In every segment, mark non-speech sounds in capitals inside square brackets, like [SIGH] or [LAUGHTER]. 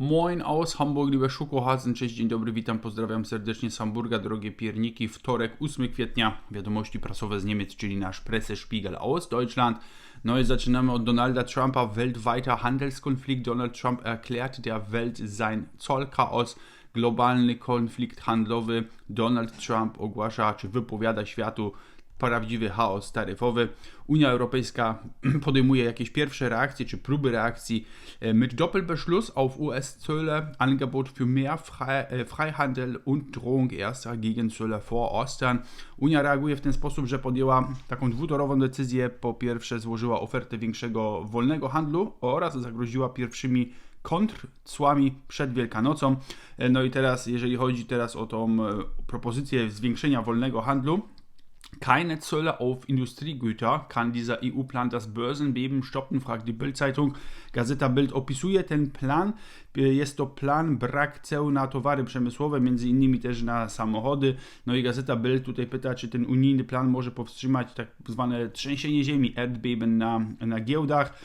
Moin aus Hamburg, liebe Schokohasen, cześć, dzień dobry, witam, pozdrawiam serdecznie z Hamburga, drogie pierniki. Wtorek, 8 kwietnia, wiadomości prasowe z Niemiec, czyli nasz Pressespiegel aus Deutschland. No i zaczynamy od Donalda Trumpa, weltweiter Handelskonflikt. Donald Trump erklärt der Welt sein Zollchaos. Globalny konflikt handlowy. Donald Trump ogłasza, czy wypowiada światu prawdziwy chaos taryfowy. Unia Europejska [CLEARS THROAT] podejmuje jakieś pierwsze reakcje czy próby reakcji e, mit Doppelbeschluss auf US-Zölle, Angebot für mehr e, Freihandel und Drohung erster Gegenzölle vor Ostern. Unia reaguje w ten sposób, że podjęła taką dwutorową decyzję. Po pierwsze złożyła ofertę większego wolnego handlu oraz zagroziła pierwszymi kontrcłami przed Wielkanocą. E, no i teraz, jeżeli chodzi teraz o tą propozycję zwiększenia wolnego handlu, Keine Zölle auf Industriegüter kann dieser EU-Plan das Börsenbeben stoppen, fragt die Bild-Zeitung. Gazeta Bild opisuje ten plan. Jest to plan brak ceł na towary przemysłowe, między innymi też na samochody. No i Gazeta Bild tutaj pyta, czy ten unijny plan może powstrzymać tak zwane trzęsienie ziemi, Erdbeben na, na giełdach.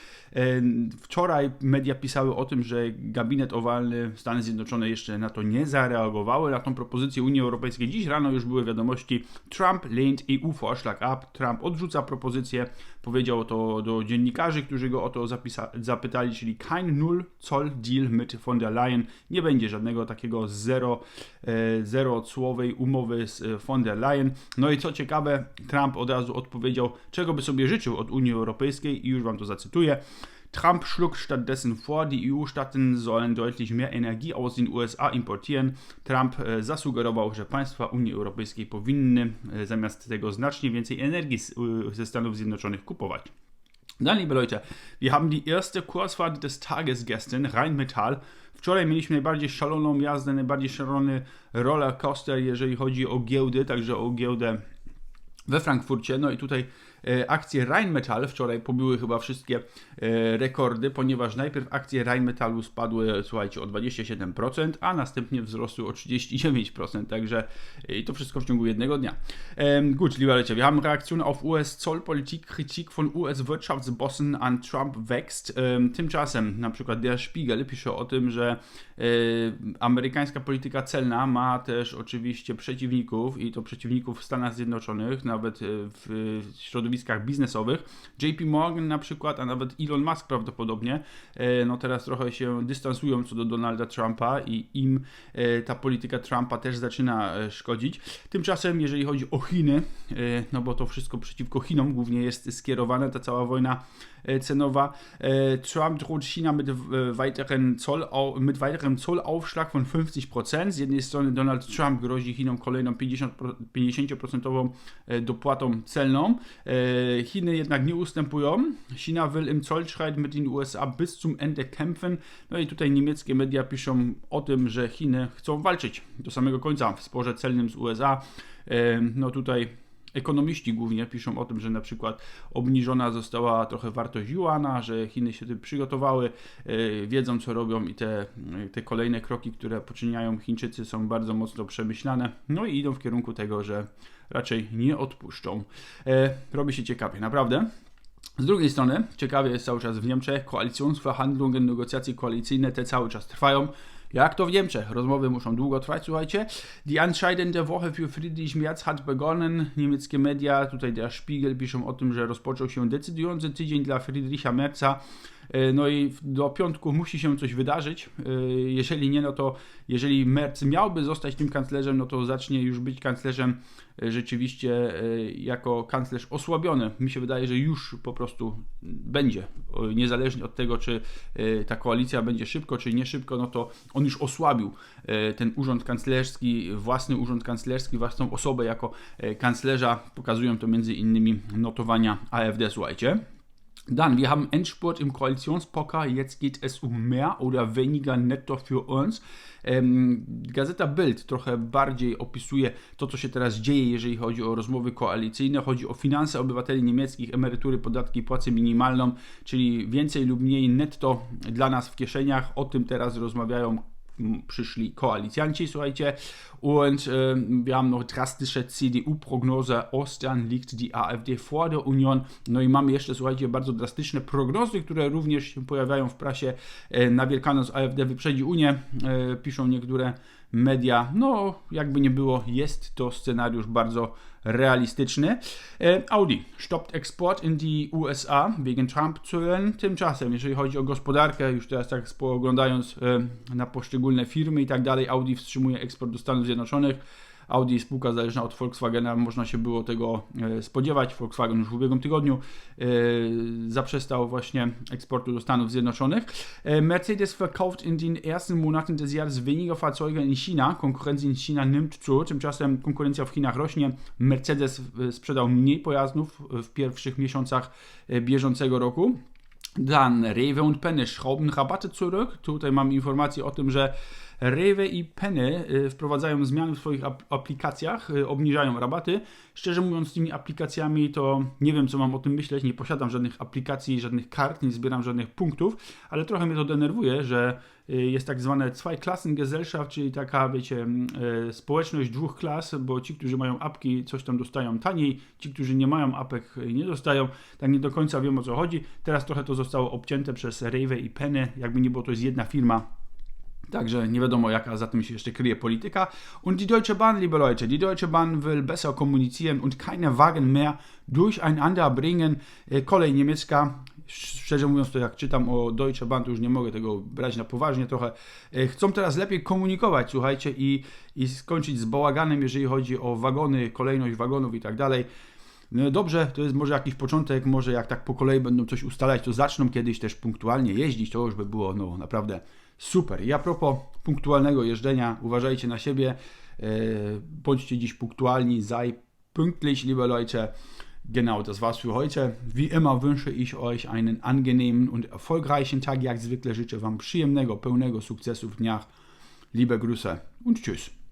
Wczoraj media pisały o tym, że gabinet owalny Stany Zjednoczone jeszcze na to nie zareagowały, na tą propozycję Unii Europejskiej. Dziś rano już były wiadomości, Trump lehnt EU-Vorschlag ab. Trump odrzuca propozycję, powiedział to do dziennikarzy, którzy go o to zapytali, czyli kein Null Zoll Deal mit von der Leyen. Nie będzie żadnego takiego zero, e, zero cłowej umowy z e, von der Leyen. No i co ciekawe, Trump od razu odpowiedział, czego by sobie życzył od Unii Europejskiej i już wam to zacytuję. Trump schlug stattdessen vor, die EU-Staaten sollen deutlich mehr Energie aus den USA importieren. Trump e, zasugerował, że państwa Unii Europejskiej powinny zamiast tego znacznie więcej energii ze Stanów Zjednoczonych kupować. Dann, liebe Leute, wir haben die erste Kursfahrt des Tages gestern, Rheinmetall. Wczoraj mieliśmy najbardziej szaloną jazdę, najbardziej szalony rollercoaster, jeżeli chodzi o giełdy, także o giełdę we Frankfurcie. No i tutaj akcje Rheinmetall wczoraj pobyły chyba wszystkie e, rekordy, ponieważ najpierw akcje Rheinmetallu spadły, słuchajcie, o 27%, a następnie wzrosły o 39%, także e, i to wszystko w ciągu jednego dnia. Gut, liebe Leute, wir haben Reaktionen auf US-Zollpolitik, Kritik von US-Wirtschaftsbossen an Trump wächst. Tymczasem na przykład Der Spiegel pisze o tym, że amerykańska polityka celna ma też oczywiście przeciwników i to przeciwników w Stanach Zjednoczonych, nawet w środowisku środowiskach biznesowych. JP Morgan na przykład, a nawet Elon Musk prawdopodobnie, e, no teraz trochę się dystansują co do Donalda Trumpa i im e, ta polityka Trumpa też zaczyna e, szkodzić. Tymczasem, jeżeli chodzi o Chiny, no bo to wszystko przeciwko Chinom głównie jest skierowane, ta cała wojna cenowa. Trump droht China mit, weiteren Zoll, mit weiterem Zollaufschlag von 50%. Z jednej strony Donald Trump grozi Chinom kolejną 50%, dopłatą celną. Chiny jednak nie ustępują. China will im Zollstreit mit den USA bis zum Ende kämpfen. No i tutaj niemieckie media piszą o tym, że Chiny chcą walczyć do samego końca w sporze celnym z USA. No tutaj Ekonomiści głównie piszą o tym, że na przykład obniżona została trochę wartość juana, że Chiny się tym przygotowały, e, wiedzą co robią i te, te kolejne kroki, które poczyniają Chińczycy są bardzo mocno przemyślane, no i idą w kierunku tego, że raczej nie odpuszczą. E, robi się ciekawie, naprawdę. Z drugiej strony, ciekawie jest cały czas w Niemczech, koalicjonsverhandlungen, negocjacje koalicyjne te cały czas trwają. Jak to w Niemczech? Rozmowy muszą długo trwać, słuchajcie. Die entscheidende Woche für Friedrich Merz hat begonnen. Niemieckie media, tutaj der Spiegel piszą o tym, że rozpoczął się decydujący tydzień dla Friedricha Merza. E, no i do piątku musi się coś wydarzyć. E, jeżeli nie, no to jeżeli Merz miałby zostać tym kanclerzem, no to zacznie już być kanclerzem e, rzeczywiście jako kanclerz osłabiony. Mi się wydaje, że już po prostu będzie. Niezależnie od tego, czy ta koalicja będzie szybko, czy nie szybko, no to on już osłabił ten urząd kanclerski, własny urząd kanclerski, własną osobę jako kanclerza. Pokazują to między innymi notowania AfD, słuchajcie. Dann, wir haben Endspurt im Koalitionspoker. Jetzt geht es um mehr oder weniger netto für uns. Gazeta Bild trochę bardziej opisuje to, co się teraz dzieje, jeżeli chodzi o rozmowy koalicyjne. Chodzi o finanse obywateli niemieckich, emerytury, podatki, płacę minimalną, czyli więcej lub mniej netto dla nas w kieszeniach. O tym teraz rozmawiają przyszli koalicjanci, słuchajcie. Und äh, wir haben noch drastische CDU-Prognose. Ostern liegt die AfD vor der Union. No i mamy jeszcze, słuchajcie, bardzo drastyczne prognozy, które również się pojawiają w prasie. E, na Wielkanoc AfD wyprzedzi Unię, e, piszą niektóre media. No, jakby nie było, jest to scenariusz bardzo realistyczny. E, Audi stoppt Export in die USA wegen Trump-Zöllen. Tymczasem, jeżeli chodzi o gospodarkę, już teraz tak spoglądając e, na poszczególne firmy i tak dalej, Audi wstrzymuje eksport do Stanów Zjednoczonych. Audi spółka zależna od Volkswagena, można się było tego e, spodziewać. Volkswagen już w ubiegłym tygodniu e, zaprzestał właśnie eksportu do Stanów Zjednoczonych. E, Mercedes verkauft in den ersten Monaten des Jahres weniger Fahrzeuge in China. Konkurencja in China nimmt zu. Tymczasem konkurencja w Chinach rośnie. Mercedes sprzedał mniej pojazdów w pierwszych miesiącach bieżącego roku. Dann Rewe und Penne schrauben Rabatte zurück. Tutaj mam informację o tym, że Rewe i Penny y, wprowadzają zmiany w swoich ap aplikacjach, y, obniżają rabaty. Szczerze mówiąc, z tymi aplikacjami to nie wiem, co mam o tym myśleć. Nie posiadam żadnych aplikacji, żadnych kart, nie zbieram żadnych punktów, ale trochę mnie to denerwuje, że y, jest tak zwane Zweiklassengesellschaft, czyli taka, wiecie, społeczność dwóch klas, bo ci, którzy mają apki, coś tam dostają taniej, ci, którzy nie mają apek, nie dostają. Tak nie do końca wiem, o co chodzi. Teraz trochę to zostało obcięte przez Rewe i Penny, jakby nie było, to jest jedna firma Także nie wiadomo, jaka za tym się jeszcze kryje polityka. Und die Deutsche Bahn, liebe Leute, die Deutsche Bahn will besser kommunizieren und keine Wagen mehr durcheinander bringen. E, kolej niemiecka, szczerze mówiąc, to jak czytam o Deutsche Bahn, to już nie mogę tego brać na poważnie trochę. E, chcą teraz lepiej komunikować, słuchajcie, i, i skończyć z bałaganem, jeżeli chodzi o wagony, kolejność wagonów i tak dalej. No dobrze, to jest może jakiś początek, może jak tak po kolei będą coś ustalać, to zaczną kiedyś też punktualnie jeździć, to już by było no naprawdę Super. I a propos punktualnego jeżdżenia, uważajcie na siebie, e, bądźcie dziś punktualni, sei pünktlich, liebe Leute. Genau, das war's für heute. Wie immer wünsche ich euch einen angenehmen und erfolgreichen Tag. Jak zwykle życzę Wam przyjemnego, pełnego sukcesu w dniach. Liebe Grüße und tschüss.